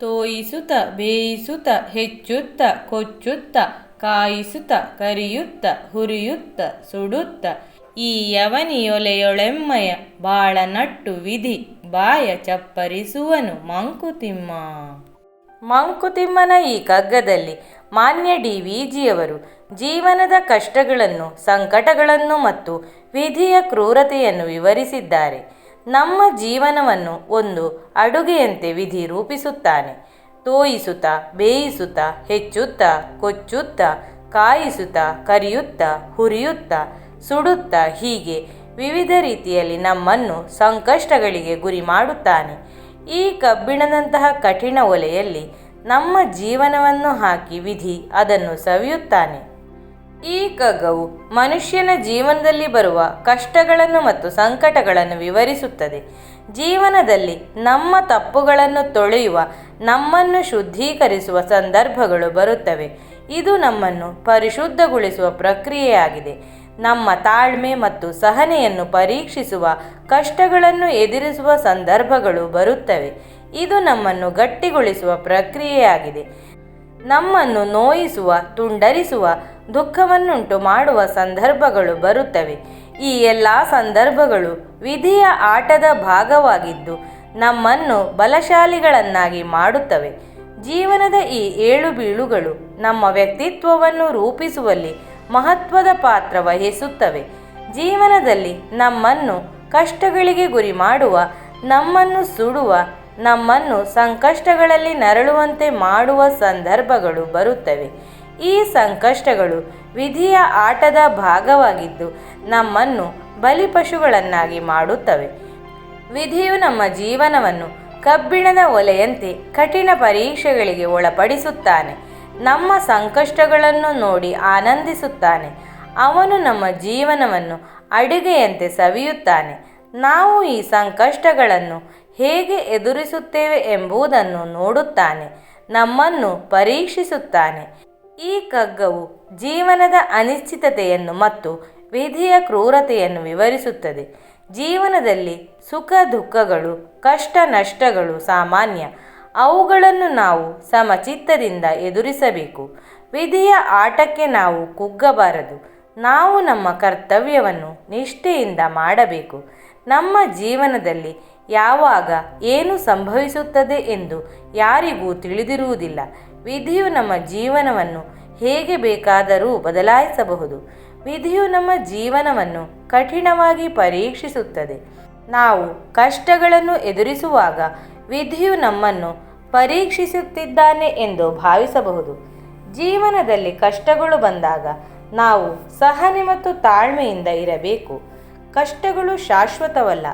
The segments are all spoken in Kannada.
ತೋಯಿಸುತ್ತ, ಬೇಯಿಸುತ್ತ, ಹೆಚ್ಚುತ್ತ, ಕೊಚ್ಚುತ್ತ, ಕಾಯಿಸುತ್ತ, ಕರಿಯುತ್ತ, ಹುರಿಯುತ್ತ, ಸುಡುತ್ತ. ಈ ಯವನಿಯೊಲೆಯೊಳೆಮ್ಮಯ ಬಾಳ ನಟ್ಟು ವಿಧಿ, ಬಾಯ ಚಪ್ಪರಿಸುವನು ಮಂಕುತಿಮ್ಮ. ಮಂಕುತಿಮ್ಮನ ಈ ಕಗ್ಗದಲ್ಲಿ ಮಾನ್ಯ ಡಿ. ವಿಜಿಯವರು ಜೀವನದ ಕಷ್ಟಗಳನ್ನು, ಸಂಕಟಗಳನ್ನು ಮತ್ತು ವಿಧಿಯ ಕ್ರೂರತೆಯನ್ನು ವಿವರಿಸಿದ್ದಾರೆ. ನಮ್ಮ ಜೀವನವನ್ನು ಒಂದು ಅಡುಗೆಯಂತೆ ವಿಧಿ ರೂಪಿಸುತ್ತಾನೆ. ತೋಯಿಸುತ್ತ, ಬೇಯಿಸುತ್ತ, ಹೆಚ್ಚುತ್ತ, ಕೊಚ್ಚುತ್ತಾ, ಕಾಯಿಸುತ್ತ, ಕರಿಯುತ್ತಾ, ಹುರಿಯುತ್ತಾ, ಸುಡುತ್ತಾ ಹೀಗೆ ವಿವಿಧ ರೀತಿಯಲ್ಲಿ ನಮ್ಮನ್ನು ಸಂಕಷ್ಟಗಳಿಗೆ ಗುರಿ ಮಾಡುತ್ತಾನೆ. ಈ ಕಬ್ಬಿಣದಂತಹ ಕಠಿಣ ಒಲೆಯಲ್ಲಿ ನಮ್ಮ ಜೀವನವನ್ನು ಹಾಕಿ ವಿಧಿ ಅದನ್ನು ಸವಿಯುತ್ತಾನೆ. ಈ ಕಗ್ಗವು ಮನುಷ್ಯನ ಜೀವನದಲ್ಲಿ ಬರುವ ಕಷ್ಟಗಳನ್ನು ಮತ್ತು ಸಂಕಟಗಳನ್ನು ವಿವರಿಸುತ್ತದೆ. ಜೀವನದಲ್ಲಿ ನಮ್ಮ ತಪ್ಪುಗಳನ್ನು ತೊಳೆಯುವ, ನಮ್ಮನ್ನು ಶುದ್ಧೀಕರಿಸುವ ಸಂದರ್ಭಗಳು ಬರುತ್ತವೆ. ಇದು ನಮ್ಮನ್ನು ಪರಿಶುದ್ಧಗೊಳಿಸುವ ಪ್ರಕ್ರಿಯೆಯಾಗಿದೆ. ನಮ್ಮ ತಾಳ್ಮೆ ಮತ್ತು ಸಹನೆಯನ್ನು ಪರೀಕ್ಷಿಸುವ, ಕಷ್ಟಗಳನ್ನು ಎದುರಿಸುವ ಸಂದರ್ಭಗಳು ಬರುತ್ತವೆ. ಇದು ನಮ್ಮನ್ನು ಗಟ್ಟಿಗೊಳಿಸುವ ಪ್ರಕ್ರಿಯೆಯಾಗಿದೆ. ನಮ್ಮನ್ನು ನೋಯಿಸುವ, ತುಂಡರಿಸುವ ದುಃಖವನ್ನುಂಟು ಮಾಡುವ ಸಂದರ್ಭಗಳು ಬರುತ್ತವೆ. ಈ ಎಲ್ಲ ಸಂದರ್ಭಗಳು ವಿಧಿಯ ಆಟದ ಭಾಗವಾಗಿದ್ದು ನಮ್ಮನ್ನು ಬಲಶಾಲಿಗಳನ್ನಾಗಿ ಮಾಡುತ್ತವೆ. ಜೀವನದ ಈ ಏಳು ಬೀಳುಗಳು ನಮ್ಮ ವ್ಯಕ್ತಿತ್ವವನ್ನು ರೂಪಿಸುವಲ್ಲಿ ಮಹತ್ವದ ಪಾತ್ರ ವಹಿಸುತ್ತವೆ. ಜೀವನದಲ್ಲಿ ನಮ್ಮನ್ನು ಕಷ್ಟಗಳಿಗೆ ಗುರಿ ಮಾಡುವ, ನಮ್ಮನ್ನು ಸುಡುವ, ನಮ್ಮನ್ನು ಸಂಕಷ್ಟಗಳಲ್ಲಿ ನರಳುವಂತೆ ಮಾಡುವ ಸಂದರ್ಭಗಳು ಬರುತ್ತವೆ. ಈ ಸಂಕಷ್ಟಗಳು ವಿಧಿಯ ಆಟದ ಭಾಗವಾಗಿದ್ದು ನಮ್ಮನ್ನು ಬಲಿಪಶುಗಳನ್ನಾಗಿ ಮಾಡುತ್ತವೆ. ವಿಧಿಯು ನಮ್ಮ ಜೀವನವನ್ನು ಕಬ್ಬಿಣದ ಒಲೆಯಂತೆ ಕಠಿಣ ಪರೀಕ್ಷೆಗಳಿಗೆ ಒಳಪಡಿಸುತ್ತಾನೆ. ನಮ್ಮ ಸಂಕಷ್ಟಗಳನ್ನು ನೋಡಿ ಆನಂದಿಸುತ್ತಾನೆ. ಅವನು ನಮ್ಮ ಜೀವನವನ್ನು ಅಡುಗೆಯಂತೆ ಸವಿಯುತ್ತಾನೆ. ನಾವು ಈ ಸಂಕಷ್ಟಗಳನ್ನು ಹೇಗೆ ಎದುರಿಸುತ್ತೇವೆ ಎಂಬುದನ್ನು ನೋಡುತ್ತಾನೆ. ನಮ್ಮನ್ನು ಪರೀಕ್ಷಿಸುತ್ತಾನೆ. ಈ ಕಗ್ಗವು ಜೀವನದ ಅನಿಶ್ಚಿತತೆಯನ್ನು ಮತ್ತು ವಿಧಿಯ ಕ್ರೂರತೆಯನ್ನು ವಿವರಿಸುತ್ತದೆ. ಜೀವನದಲ್ಲಿ ಸುಖ, ದುಃಖಗಳು, ಕಷ್ಟ, ನಷ್ಟಗಳು ಸಾಮಾನ್ಯ. ಅವುಗಳನ್ನು ನಾವು ಸಮಚಿತ್ತದಿಂದ ಎದುರಿಸಬೇಕು. ವಿಧಿಯ ಆಟಕ್ಕೆ ನಾವು ಕುಗ್ಗಬಾರದು. ನಾವು ನಮ್ಮ ಕರ್ತವ್ಯವನ್ನು ನಿಷ್ಠೆಯಿಂದ ಮಾಡಬೇಕು. ನಮ್ಮ ಜೀವನದಲ್ಲಿ ಯಾವಾಗ ಏನು ಸಂಭವಿಸುತ್ತದೆ ಎಂದು ಯಾರಿಗೂ ತಿಳಿದಿರುವುದಿಲ್ಲ. ವಿಧಿಯು ನಮ್ಮ ಜೀವನವನ್ನು ಹೇಗೆ ಬೇಕಾದರೂ ಬದಲಾಯಿಸಬಹುದು. ವಿಧಿಯು ನಮ್ಮ ಜೀವನವನ್ನು ಕಠಿಣವಾಗಿ ಪರೀಕ್ಷಿಸುತ್ತದೆ. ನಾವು ಕಷ್ಟಗಳನ್ನು ಎದುರಿಸುವಾಗ ವಿಧಿಯು ನಮ್ಮನ್ನು ಪರೀಕ್ಷಿಸುತ್ತಿದ್ದಾನೆ ಎಂದು ಭಾವಿಸಬಹುದು. ಜೀವನದಲ್ಲಿ ಕಷ್ಟಗಳು ಬಂದಾಗ ನಾವು ಸಹನೆ ಮತ್ತು ತಾಳ್ಮೆಯಿಂದ ಇರಬೇಕು. ಕಷ್ಟಗಳು ಶಾಶ್ವತವಲ್ಲ,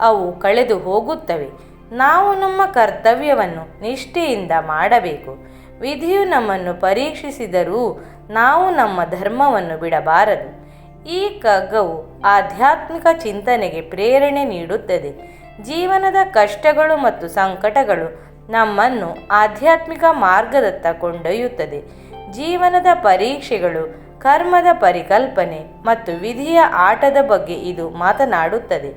ಅವು ಕಳೆದು ಹೋಗುತ್ತವೆ. ನಾವು ನಮ್ಮ ಕರ್ತವ್ಯವನ್ನು ನಿಷ್ಠೆಯಿಂದ ಮಾಡಬೇಕು. ವಿಧಿಯು ನಮ್ಮನ್ನು ಪರೀಕ್ಷಿಸಿದರೂ ನಾವು ನಮ್ಮ ಧರ್ಮವನ್ನು ಬಿಡಬಾರದು. ಈ ಕಗ್ಗವು ಆಧ್ಯಾತ್ಮಿಕ ಚಿಂತನೆಗೆ ಪ್ರೇರಣೆ ನೀಡುತ್ತದೆ. ಜೀವನದ ಕಷ್ಟಗಳು ಮತ್ತು ಸಂಕಟಗಳು ನಮ್ಮನ್ನು ಆಧ್ಯಾತ್ಮಿಕ ಮಾರ್ಗದತ್ತ ಕೊಂಡೊಯ್ಯುತ್ತದೆ. ಜೀವನದ ಪರೀಕ್ಷೆಗಳು, ಕರ್ಮದ ಪರಿಕಲ್ಪನೆ ಮತ್ತು ವಿಧಿಯ ಆಟದ ಬಗ್ಗೆ ಇದು ಮಾತನಾಡುತ್ತದೆ.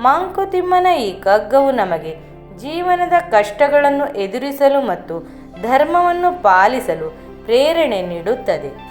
ಮಂಕುತಿಮ್ಮನ ಈ ಕಗ್ಗವು ನಮಗೆ ಜೀವನದ ಕಷ್ಟಗಳನ್ನು ಎದುರಿಸಲು ಮತ್ತು ಧರ್ಮವನ್ನು ಪಾಲಿಸಲು ಪ್ರೇರಣೆ ನೀಡುತ್ತದೆ.